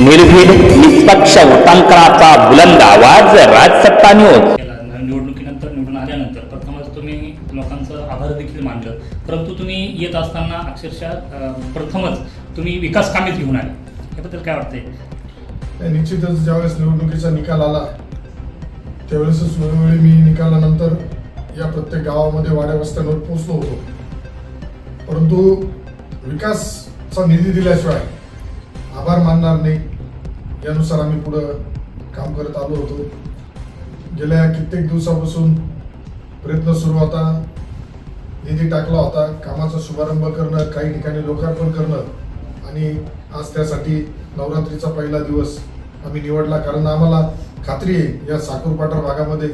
निर्भीड निष्पक्ष वृत्तांकनाचा बुलंद आवाज राजसत्ता न्यूज निवडणुकीनंतर निवडून आल्यानंतर प्रथमच तुम्ही लोकांचं आभार देखील मानलं. परंतु तुम्ही येत असताना अक्षरशः अं, प्रथमच तुम्ही विकास कामेच घेऊन आले. याबद्दल काय वाटतंय? निश्चितच ज्यावेळेस निवडणुकीचा निकाल आला त्यावेळेसच वेळोवेळी मी निकालानंतर या प्रत्येक गावामध्ये वाड्या वस्त्यांवर पोहोचलो होतो. परंतु विकासचा निधी दिल्याशिवाय आभार मानणार नाही. यानुसार आम्ही पुढं काम करत आलो होतो. गेल्या कित्येक दिवसापासून प्रयत्न सुरू होता. निधी टाकला होता. कामाचा शुभारंभ करणं काही ठिकाणी लोकार्पण करणं आणि आज त्यासाठी नवरात्रीचा पहिला दिवस आम्ही निवडला. कारण आम्हाला खात्री आहे या साकूर भागामध्ये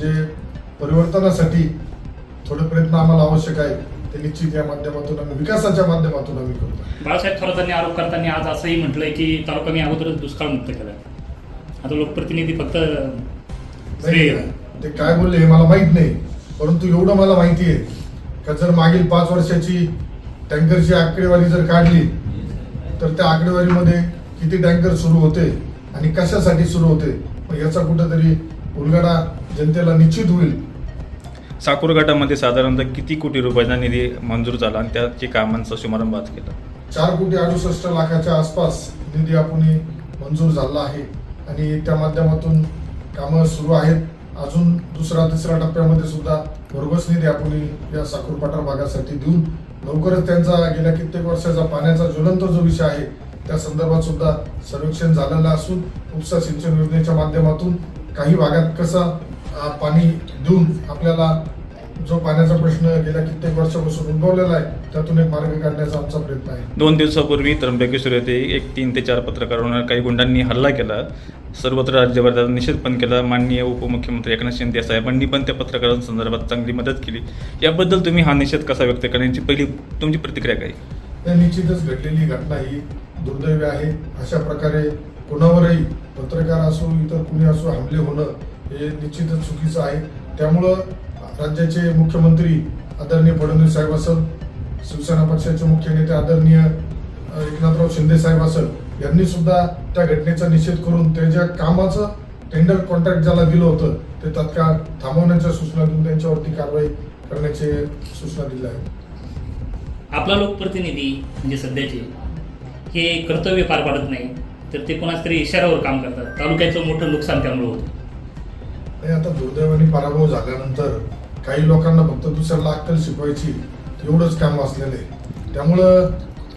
जे परिवर्तनासाठी थोडे प्रयत्न आम्हाला आवश्यक आहे ते निश्चित या माध्यमातून आम्ही विकासाच्या माध्यमातून आम्ही करतो. बाळासाहेब थोरातांनी आरोप करताना आज असंही म्हटलंय की तालुका मी अगोदरच दुष्काळमुक्त केला. आता लोकप्रतिनिधी फक्त ते काय बोलले हे मला माहीत नाही परंतु एवढं मला माहिती आहे का जर मागील पाच वर्षाची टँकरची आकडेवारी जर काढली तर त्या आकडेवारीमध्ये किती टँकर सुरू होते आणि कशासाठी सुरू होते याचा कुठेतरी उलगडा जनतेला निश्चित होईल. साकूर गटामध्ये साधारणतः किती कोटी रुपयाचा निधी मंजूर झाला आणि त्याची कामांचा शुभारंभ आज केला? चार कोटी अडुसष्ट लाखाच्या आसपास निधी आपण मंजूर झाला आहे. आणि त्या माध्यमातून कामं सुरू आहेत. अजून दुसरा तिसऱ्या टप्प्यामध्ये सुद्धा भरघोस निधी आपण या साखर पठार भागासाठी देऊन लवकरच त्यांचा गेल्या कित्येक वर्षाचा पाण्याचा ज्वलंत जो विषय आहे त्या संदर्भात सुद्धा सर्वेक्षण झालेलं असून उपसा सिंचन योजनेच्या माध्यमातून काही भागात कसा पाणी देऊन आपल्याला जो पाण्याचा प्रश्न गेल्या कित्येक वर्षापासून उद्भवलेला आहे त्यातून एक मार्ग काढण्याचा आमचा प्रयत्न आहे. दोन दिवसापूर्वी त्र्यंबकेश्वर येथे एक तीन ते चार पत्रकारांवर काही गुंडांनी हल्ला केला. सर्वत्र राज्यभर त्याचा निषेध पण केला. माननीय उपमुख्यमंत्री एकनाथ शिंदे साहेबांनी पण त्या पत्रकारांसंदर्भात चांगली मदत केली. याबद्दल तुम्ही हा निषेध कसा व्यक्त करण्याची पहिली तुमची प्रतिक्रिया काय? निश्चितच घडलेली घटना ही दुर्दैवी आहे. अशा प्रकारे कोणावरही पत्रकार असो इतर कुणी असो हमले होणं हे निश्चितच चुकीचं आहे. त्यामुळं राज्याचे मुख्यमंत्री आदरणीय फडणवीस साहेब असेल शिवसेना पक्षाचे मुख्य नेते आदरणीय एकनाथराव शिंदे साहेब असल यांनी सुद्धा त्या घटनेचा निषेध करून त्याच्या कामाचं टेंडर कॉन्ट्रॅक्ट ज्याला दिलं होतं ते तत्काळ थांबवण्याच्या सूचना देऊन त्यांच्यावरती कारवाई करण्याचे सूचना दिल्या आहेत. आपला लोकप्रतिनिधी म्हणजे सध्याचे हे कर्तव्य पार पाडत नाही तर ते कोणाच तरी इशाऱ्यावर काम करतात. तालुक्याचं मोठं नुकसान त्यामुळे होतं. आणि आता दुर्दैवाने पराभव झाल्यानंतर काही लोकांना फक्त दुसऱ्याला अक्कल शिकवायची एवढंच काम वाचलेलं आहे. त्यामुळं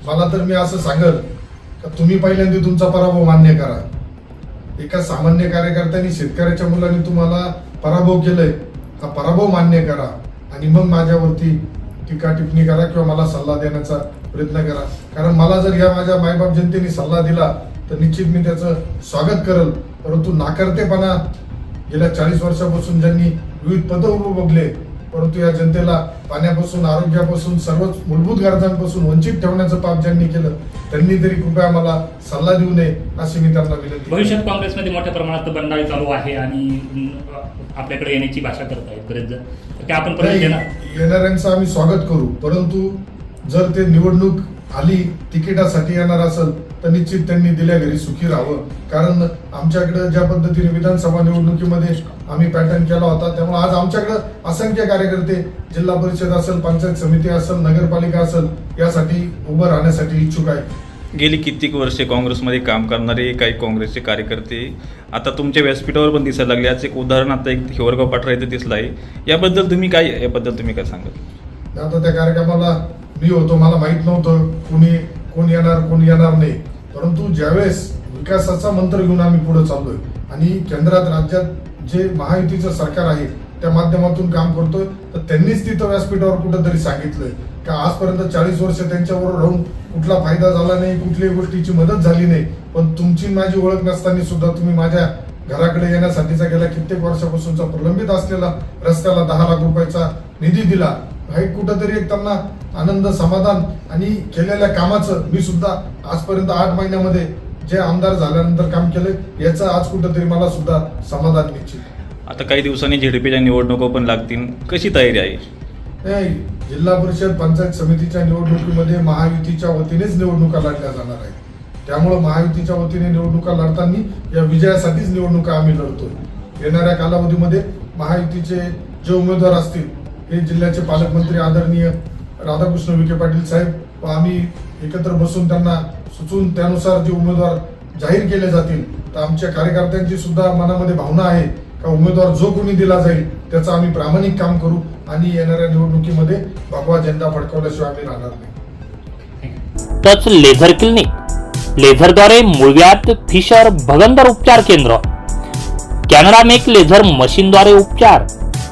मला तर मी असं सांगल का तुम्ही पहिल्यांदा तुमचा पराभव मान्य करा. एका सामान्य कार्यकर्त्यांनी शेतकऱ्याच्या मुलांनी तुम्हाला पराभव केलंय हा पराभव मान्य करा आणि मग माझ्यावरती टीका टिप्पणी करा किंवा मला सल्ला देण्याचा प्रयत्न करा. कारण मला जर या माझ्या मायबाप जनतेने सल्ला दिला तर निश्चित मी त्याचं स्वागत करल. परंतु नाकारतेपणा गेल्या चाळीस वर्षापासून ज्यांनी विविध पदं उपभोगले परंतु या जनतेला पाण्यापासून आरोग्यापासून सर्वच मूलभूत गरजांपासून वंचित ठेवण्याचं पाप ज्यांनी केलं त्यांनी तरी कृपया मला सल्ला देऊ नये अशी मी त्यांना विनंती. भविष्यात काँग्रेसमध्ये मोठ्या प्रमाणात बंडाळी चालू आहे आणि आपल्याकडे येण्याची भाषा करत आहेत बरेच आपण येणाऱ्यांचं आम्ही स्वागत करू परंतु जर ते निवडणूक आली तिकिटासाठी येणार असेल तर निश्चित त्यांनी दिल्या घरी सुखी राहावं. कारण आमच्याकडे ज्या पद्धतीने विधानसभा निवडणुकीमध्ये आम्ही पॅटर्न केला होता त्यामुळे आज आमच्याकडे असंख्य कार्यकर्ते जिल्हा परिषद असेल पंचायत समिती असेल नगरपालिका असेल यासाठी उभं राहण्यासाठी इच्छुक आहे. गेली कित्येक वर्षे काँग्रेसमध्ये काम करणारे काही काँग्रेसचे कार्यकर्ते आता तुमच्या व्यासपीठावर पण दिसायला लागले. आज एक उदाहरण आता एक हिवरगाव पाठरा इथे दिसलं आहे. याबद्दल तुम्ही काय याबद्दल तुम्ही काय सांगाल? आता त्या कार्यक्रमाला मी होतो मला माहीत नव्हतं कोणी कोण येणार कोण येणार नाही. परंतु ज्यावेळेस विकासाचा मंत्र घेऊन आम्ही पुढे चाललोय आणि केंद्रात राज्यात जे महायुतीचं सरकार आहे त्या माध्यमातून काम करतोय तर त्यांनीच तिथं व्यासपीठावर कुठंतरी सांगितलंय का आजपर्यंत चाळीस वर्ष त्यांच्याबरोबर राहून कुठला फायदा झाला नाही कुठल्याही गोष्टीची मदत झाली नाही. पण तुमची माझी ओळख नसताना सुद्धा तुम्ही माझ्या घराकडे येण्यासाठीचा गेल्या कित्येक वर्षापासूनचा प्रलंबित असलेला रस्त्याला दहा लाख रुपयाचा निधी दिला. एक कुठंतरी एक त्यांना आनंद समाधान आणि केलेल्या कामाचं मी सुद्धा आजपर्यंत आठ महिन्यामध्ये जे आमदार झाल्यानंतर काम केलंय याचं आज कुठंतरी मला सुद्धा समाधान निश्चित. आता काही दिवसांनी झेडपीच्या निवडणुका पण लागतील. कशी तयारी आहे? नाही जिल्हा परिषद पंचायत समितीच्या निवडणुकीमध्ये महायुतीच्या वतीनेच निवडणुका लढल्या जाणार आहेत. त्यामुळं महायुतीच्या वतीने निवडणुका लढताना या विजयासाठीच निवडणुका आम्ही लढतोय. येणाऱ्या कालावधीमध्ये महायुतीचे जे उमेदवार असतील हे जिल्ह्याचे पालकमंत्री आदरणीय राधाकृष्ण विखे पाटील साहेब व आम्ही एकत्र बसून त्यांना सुचवून त्यानुसार जे उमेदवार जाहीर केले जातील तर आमच्या कार्यकर्त्यांची सुद्धा मनामध्ये भावना आहे का उमेदवार जो कोणी दिला जाईल त्याचं आम्ही प्रामाणिक काम करू आणि येणाऱ्या निवडणुकीमध्ये भगवा झेंडा फडकवल्याशिवाय आम्ही राहणार नाही. टच लेझर क्लिनिक लेझरद्वारे मुळव्यात फिशर भगंदर उपचार केंद्र. कॅनडा मेक लेझर मशीनद्वारे उपचार.